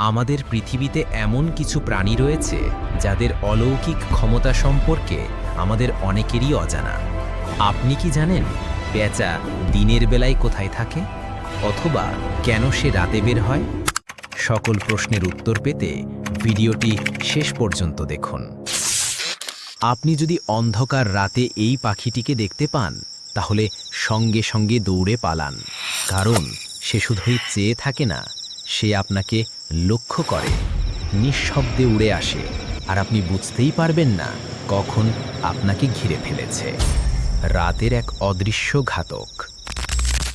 আমাদের পৃথিবীতে এমন কিছু প্রাণী রয়েছে যাদের অলৌকিক ক্ষমতা সম্পর্কে আমাদের অনেকেরই অজানা। আপনি কি জানেন পেঁচা দিনের বেলায় কোথায় থাকে? অথবা কেন সে রাতে বের হয়? সকল প্রশ্নের উত্তর পেতে ভিডিওটি শেষ পর্যন্ত দেখুন। আপনি যদি অন্ধকার রাতে এই পাখিটিকে দেখতে পান, তাহলে সঙ্গে সঙ্গে দৌড়ে পালান। কারণ সে শুধুই চেয়ে থাকে না, সে আপনাকে লক্ষ্য করে। নিঃশব্দে উড়ে আসে। আর আপনি বুঝতেই পারবেন না কখন আপনাকে ঘিরে ফেলেছে। রাতের এক অদৃশ্য ঘাতক।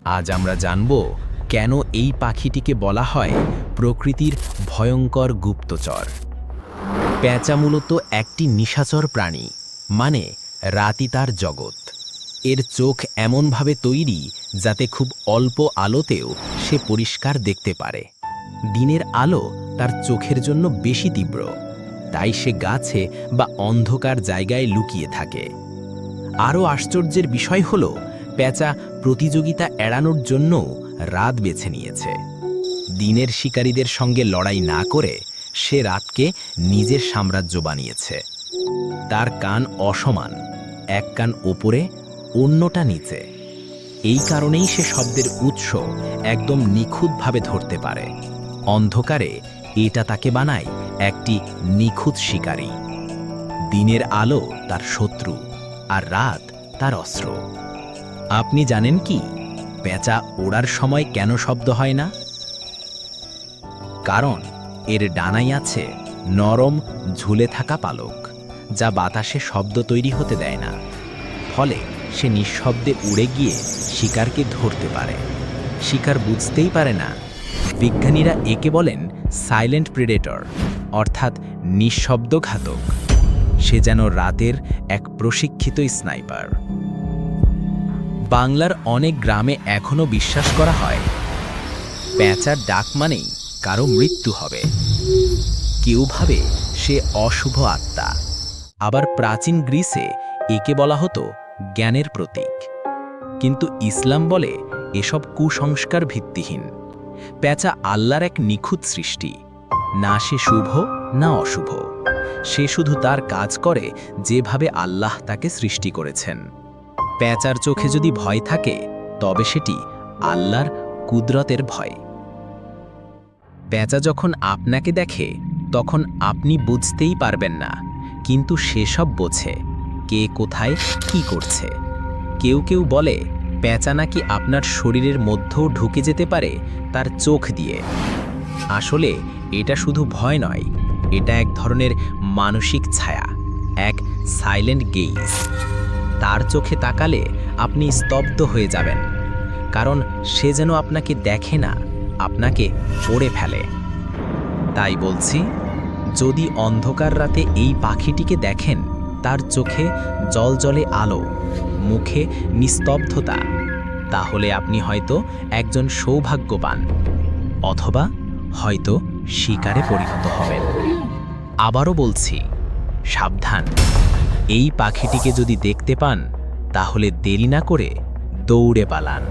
আজ আমরা জানব কেন এই পাখিটিকে বলা হয় প্রকৃতির ভয়ঙ্কর গুপ্তচর। পেঁচা মূলত একটি নিশাচর প্রাণী মানে রাতি তার জগৎ। এর চোখ এমনভাবে তৈরি যাতে খুব অল্প আলোতেও সে পরিষ্কার দেখতে পারে। দিনের আলো তার চোখের জন্য বেশি তীব্র। তাই সে গাছে বা অন্ধকার জায়গায় লুকিয়ে থাকে। আরও আশ্চর্যের বিষয় হল পেঁচা প্রতিযোগিতা এড়ানোর জন্যও রাত বেছে নিয়েছে। দিনের শিকারীদের সঙ্গে লড়াই না করে সে রাতকে নিজের সাম্রাজ্য বানিয়েছে। তার কান অসমান, এক কান ওপরে, অন্যটা নিচে। এই কারণেই সে শব্দের উৎস একদম নিখুঁতভাবে ধরতে পারে। অন্ধকারে এটা তাকে বানায় একটি নিখুঁত শিকারী। দিনের আলো তার শত্রু আর রাত তার অস্ত্র। আপনি জানেন কি? পেঁচা ওড়ার সময় কেন শব্দ হয় না? কারণ এর ডানাই আছে নরম, ঝুলে থাকা পালক, যা বাতাসে শব্দ তৈরি হতে দেয় না। ফলে সে নিঃশব্দে উড়ে গিয়ে শিকারকে ধরতে পারে। শিকার বুঝতেই পারে না বিজ্ঞানীরা একে বলেন সাইলেন্ট প্রিডেটর অর্থাৎ নিঃশব্দ ঘাতক সে যেন রাতের এক প্রশিক্ষিত স্নাইপার বাংলার অনেক গ্রামে এখনও বিশ্বাস করা হয় পেঁচার ডাক মানেই কারও মৃত্যু হবে। কেউ ভাবে সে অশুভ আত্মা। আবার প্রাচীন গ্রিসে একে বলা হতো জ্ঞানের প্রতীক। কিন্তু ইসলাম বলে এসব কুসংস্কার ভিত্তিহীন। পেঁচা আল্লাহর এক নিখুঁত সৃষ্টি। না সে শুভ, না অশুভ। সে শুধু তার কাজ করে যেভাবে আল্লাহ তাকে সৃষ্টি করেছেন। পেঁচার চোখে যদি ভয় থাকে, তবে সেটি আল্লাহর কুদরতের ভয়। পেঁচা যখন আপনাকে দেখে, তখন আপনি বুঝতেই পারবেন না, কিন্তু সেসব বোঝে, কে কোথায় কি করছে। কেউ কেউ বলে পেঁচা নাকি আপনার শরীরের মধ্যেও ঢুকে যেতে পারে তার চোখ দিয়ে। আসলে এটা শুধু ভয় নয়, এটা এক ধরনের মানসিক ছায়া, এক সাইলেন্ট গেইজ তার চোখে তাকালে আপনি স্তব্ধ হয়ে যাবেন, কারণ সে যেন আপনাকে দেখে না, আপনাকে পড়ে ফেলে। তাই বলছি, যদি অন্ধকার রাতে এই পাখিটিকে দেখেন, তার চোখে জলজলে আলো। মুখে নিস্তব্ধতা, তাহলে আপনি হয়তো একজন সৌভাগ্যবান অথবা হয়তো শিকারে পরিণত হবেন। আবারও বলছি, সাবধান। এই পাখিটিকে যদি দেখতে পান, তাহলে দেরি না করে দৌড়ে পালান।